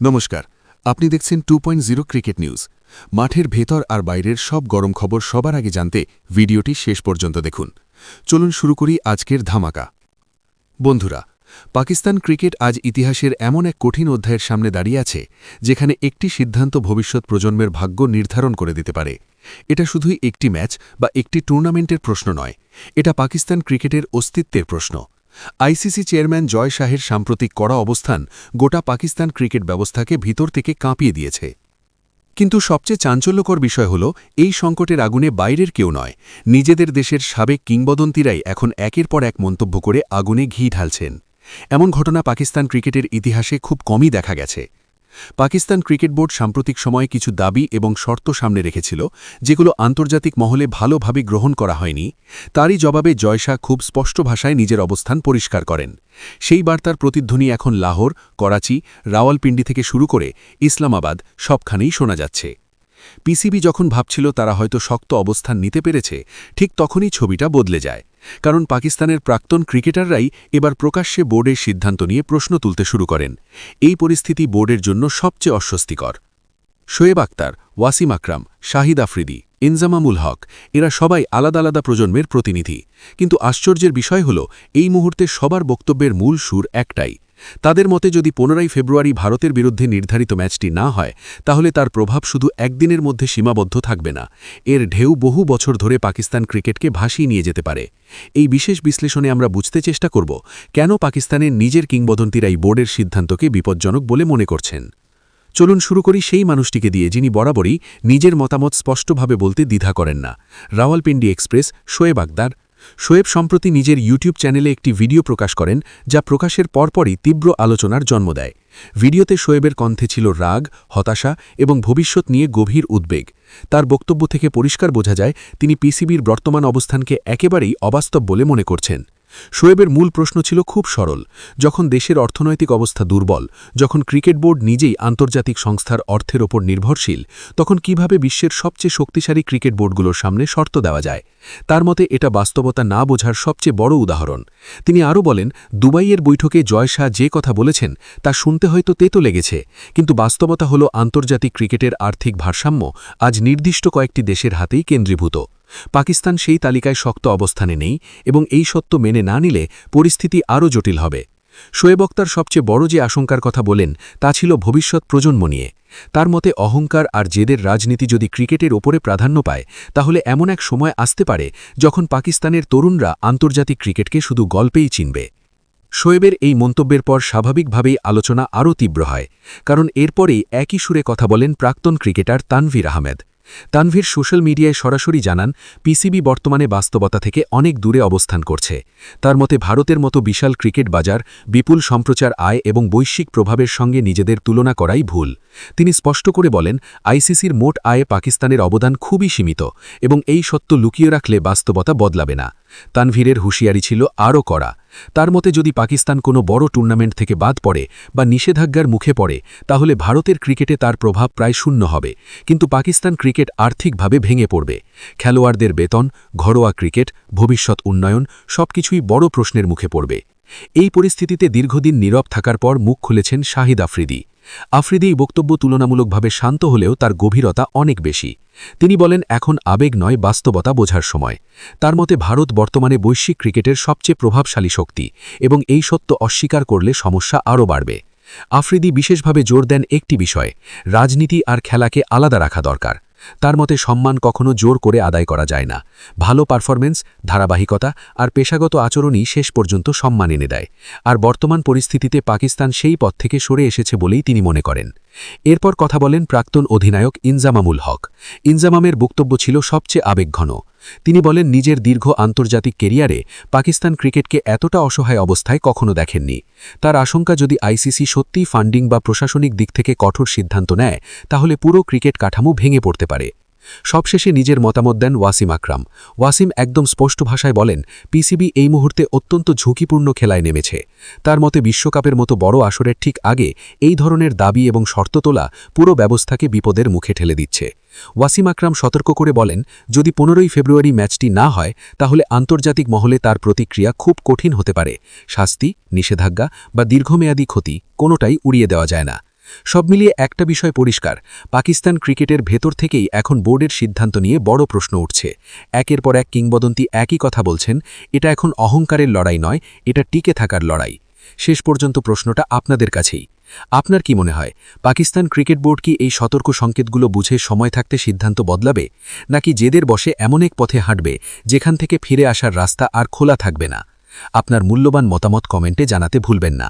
নমস্কার, আপনি দেখছেন টু ক্রিকেট নিউজ। মাঠের ভেতর আর বাইরের সব গরম খবর সবার আগে জানতে ভিডিওটি শেষ পর্যন্ত দেখুন। চলুন শুরু করি আজকের ধামাকা। বন্ধুরা, পাকিস্তান ক্রিকেট আজ ইতিহাসের এমন এক কঠিন অধ্যায়ের সামনে দাঁড়িয়ে আছে, যেখানে একটি সিদ্ধান্ত ভবিষ্যৎ প্রজন্মের ভাগ্য নির্ধারণ করে দিতে পারে। এটা শুধুই একটি ম্যাচ বা একটি টুর্নামেন্টের প্রশ্ন নয়, এটা পাকিস্তান ক্রিকেটের অস্তিত্বের প্রশ্ন। আইসিসি চেয়ারম্যান জয় শাহের সাম্প্রতিক কড়া অবস্থান গোটা পাকিস্তান ক্রিকেট ব্যবস্থাকে ভিতর থেকে কাঁপিয়ে দিয়েছে। কিন্তু সবচেয়ে চাঞ্চল্যকর বিষয় হল, এই সংকটের আগুনে বাইরের কেউ নয়, নিজেদের দেশের সাবেক কিংবদন্তিরাই এখন একের পর এক মন্তব্য করে আগুনে ঘি ঢালছেন। এমন ঘটনা পাকিস্তান ক্রিকেটের ইতিহাসে খুব কমই দেখা গেছে। পাকিস্তান ক্রিকেট বোর্ড সাম্প্রতিক সময়ে কিছু দাবি এবং শর্ত সামনে রেখেছিল, যেগুলো আন্তর্জাতিক মহলে ভালোভাবে গ্রহণ করা হয়নি। তারই জবাবে জয়শাহ খুব স্পষ্ট ভাষায় নিজের অবস্থান পরিষ্কার করেন। সেই বার্তার প্রতিধ্বনি এখন লাহোর, করাচি, রাওয়ালপিন্ডি থেকে শুরু করে ইসলামাবাদ সবখানেই শোনা যাচ্ছে। পিসিবি যখন ভাবছিল তারা হয়তো শক্ত অবস্থান নিতে পেরেছে, ঠিক তখনই ছবিটা বদলে যায়। কারণ পাকিস্তানের প্রাক্তন ক্রিকেটাররাই এবার প্রকাশ্যে বোর্ডের সিদ্ধান্ত নিয়ে প্রশ্ন তুলতে শুরু করেন। এই পরিস্থিতি বোর্ডের জন্য সবচেয়ে অস্বস্তিকর। শোয়েব আক্তার, ওয়াসিম আকরাম, শাহিদ আফ্রিদি। ইনজামামুল হক, এরা সবাই আলাদা আলাদা প্রজন্মের প্রতিনিধি। কিন্তু আশ্চর্যের বিষয় হল, এই মুহূর্তে সবার বক্তব্যের মূল সুর একটাই। তাদের মতে যদি পনেরোই ফেব্রুয়ারি ভারতের বিরুদ্ধে নির্ধারিত ম্যাচটি না হয়, তাহলে তার প্রভাব শুধু একদিনের মধ্যে সীমাবদ্ধ থাকবে না। এর ঢেউ বহু বছর ধরে পাকিস্তান ক্রিকেটকে ভাসিয়ে নিয়ে যেতে পারে। এই বিশেষ বিশ্লেষণে আমরা বুঝতে চেষ্টা করব, কেন পাকিস্তানের নিজের কিংবদন্তিরাই বোর্ডের সিদ্ধান্তকে বিপজ্জনক বলে মনে করছেন। চলুন শুরু করি সেই মানুষটিকে দিয়ে, যিনি বরাবরই নিজের মতামত স্পষ্টভাবে বলতে দ্বিধা করেন না। রাওয়ালপিন্ডি এক্সপ্রেস, শোয়েব আকদার শোয়েব সম্প্রতি নিজের ইউটিউব চ্যানেলে একটি ভিডিও প্রকাশ করেন, যা প্রকাশের পরপরই তীব্র আলোচনার জন্ম দেয়। ভিডিওতে শোয়েবের কণ্ঠে ছিল রাগ, হতাশা এবং ভবিষ্যৎ নিয়ে গভীর উদ্বেগ। তার বক্তব্য থেকে পরিষ্কার বোঝা যায়, তিনি পিসিবির বর্তমান অবস্থানকে একেবারেই অবাস্তব বলে মনে করছেন। শোয়েবের মূল প্রশ্ন ছিল খুব সরল। যখন দেশের অর্থনৈতিক অবস্থা দুর্বল, যখন ক্রিকেট বোর্ড নিজেই আন্তর্জাতিক সংস্থার অর্থের ওপর নির্ভরশীল, তখন কীভাবে বিশ্বের সবচেয়ে শক্তিশালী ক্রিকেট বোর্ডগুলোর সামনে শর্ত দেওয়া যায়? তার মতে, এটা বাস্তবতা না বোঝার সবচেয়ে বড় উদাহরণ। তিনি আরও বলেন, দুবাইয়ের বৈঠকে জয় শাহ যে কথা বলেছেন, তা শুনতে হয়তো তেতো লেগেছে, কিন্তু বাস্তবতা হল আন্তর্জাতিক ক্রিকেটের আর্থিক ভারসাম্য আজ নির্দিষ্ট কয়েকটি দেশের হাতেই কেন্দ্রীভূত। পাকিস্তান সেই তালিকায় শক্ত অবস্থানে নেই এবং এই সত্য মেনে না নিলে পরিস্থিতি আরও জটিল হবে। শোয়েব অক্তার সবচেয়ে বড় যে আশঙ্কার কথা বলেন, তা ছিল ভবিষ্যৎ প্রজন্ম নিয়ে। তার মতে, অহংকার আর জেদের রাজনীতি যদি ক্রিকেটের ওপরে প্রাধান্য পায়, তাহলে এমন এক সময় আসতে পারে যখন পাকিস্তানের তরুণরা আন্তর্জাতিক ক্রিকেটকে শুধু গল্পেই চিনবে। শোয়েবের এই মন্তব্যের পর স্বাভাবিকভাবেই আলোচনা আরও তীব্র হয়, কারণ এরপরেই একই সুরে কথা বলেন প্রাক্তন ক্রিকেটার তানভীর আহমেদ। তানভীর সোশ্যাল মিডিয়ায় সরাসরি জানান, পিসিবি বর্তমানে বাস্তবতা থেকে অনেক দূরে অবস্থান করছে। তার মতে ভারতের মতো বিশাল ক্রিকেট বাজার, বিপুল সম্প্রচার আয় এবং বৈশ্বিক প্রভাবের সঙ্গে নিজেদের তুলনা করাই ভুল। তিনি স্পষ্ট করে বলেন, আইসিসির মোট আয়ে পাকিস্তানের অবদান খুবই সীমিত এবং এই সত্য লুকিয়ে রাখলে বাস্তবতা বদলাবে না। তানভীরের হুঁশিয়ারি ছিল আরও কড়া। তার মতে যদি পাকিস্তান কোনো বড় টুর্নামেন্ট থেকে বাদ পড়ে বা নিষেধাজ্ঞার মুখে পড়ে, তাহলে ভারতের ক্রিকেটে তার প্রভাব প্রায় শূন্য হবে। কিন্তু পাকিস্তান ক্রিকেট আর্থিকভাবে ভেঙে পড়বে। খেলোয়াড়দের বেতন, ঘরোয়া ক্রিকেট, ভবিষ্যৎ উন্নয়ন সবকিছুই বড় প্রশ্নের মুখে পড়বে। এই পরিস্থিতিতে দীর্ঘদিন নীরব থাকার পর মুখ খুলেছেন শাহিদ আফ্রিদি। আফ্রিদি এই বক্তব্য তুলনামূলকভাবে শান্ত হলেও তার গভীরতা অনেক বেশি। তিনি বলেন, এখন আবেগ নয়, বাস্তবতা বোঝার সময়। তার মতে, ভারত বর্তমানে বৈশ্বিক ক্রিকেটের সবচেয়ে প্রভাবশালী শক্তি এবং এই সত্য অস্বীকার করলে সমস্যা আরও বাড়বে। আফ্রিদি বিশেষভাবে জোর দেন একটি বিষয়, রাজনীতি আর খেলাকে আলাদা রাখা দরকার। তার মতে সম্মান কখনো জোর করে আদায় করা যায় না। ভালো পারফরমেন্স ধারাবাহিকতা আর পেশাগত আচরণই শেষ পর্যন্ত সম্মান এনে দেয়। আর বর্তমান পরিস্থিতিতে পাকিস্তান সেই পথ থেকে সরে এসেছে বলেই তিনি মনে করেন। এরপর কথা বলেন প্রাক্তন অধিনায়ক ইনজামামুল হক। ইনজামামের বক্তব্য ছিল সবচেয়ে আবেগঘন। তিনি বলেন, নিজের দীর্ঘ আন্তর্জাতিক কেরিয়ারে পাকিস্তান ক্রিকেটকে এতটা অসহায় অবস্থায় কখনো দেখেননি। তার আশঙ্কা, যদি আইসিসি সত্যিই ফান্ডিং বা প্রশাসনিক দিক থেকে কঠোর সিদ্ধান্ত নেয়, তাহলে পুরো ক্রিকেট কাঠামো ভেঙে পড়তে পারে। সবশেষে নিজের মতামত দেন ওয়াসিম আকরাম। ওয়াসিম একদম স্পষ্ট ভাষায় বলেন, পিসিবি এই মুহূর্তে অত্যন্ত ঝুঁকিপূর্ণ খেলায় নেমেছে। তার মতে বিশ্বকাপের মতো বড় আসরের ঠিক আগে এই ধরনের দাবি এবং শর্ত তোলা পুরো ব্যবস্থাকে বিপদের মুখে ঠেলে দিচ্ছে। ওয়াসিম আকরাম সতর্ক করে বলেন, যদি পনেরোই ফেব্রুয়ারি ম্যাচটি না হয়, তাহলে আন্তর্জাতিক মহলে তার প্রতিক্রিয়া খুব কঠিন হতে পারে। শাস্তি, নিষেধাজ্ঞা বা দীর্ঘমেয়াদী ক্ষতি কোনোটাই উড়িয়ে দেওয়া যায় না। সব মিলিয়ে একটা বিষয় পরিষ্কার, পাকিস্তান ক্রিকেটের ভেতর থেকেই এখন বোর্ডের সিদ্ধান্ত নিয়ে বড় প্রশ্ন উঠছে। একের পর এক কিংবদন্তি একই কথা বলছেন, এটা এখন অহংকারের লড়াই নয়, এটা টিকে থাকার লড়াই। শেষ পর্যন্ত প্রশ্নটা আপনাদের কাছেই। আপনার কি মনে হয়, পাকিস্তান ক্রিকেট বোর্ড কি এই সতর্ক সংকেতগুলো বুঝে সময় থাকতে সিদ্ধান্ত বদলাবে, নাকি জেদের বসে এমন এক পথে হাঁটবে, যেখান থেকে ফিরে আসার রাস্তা আর খোলা থাকবে না? আপনার মূল্যবান মতামত কমেন্টে জানাতে ভুলবেন না।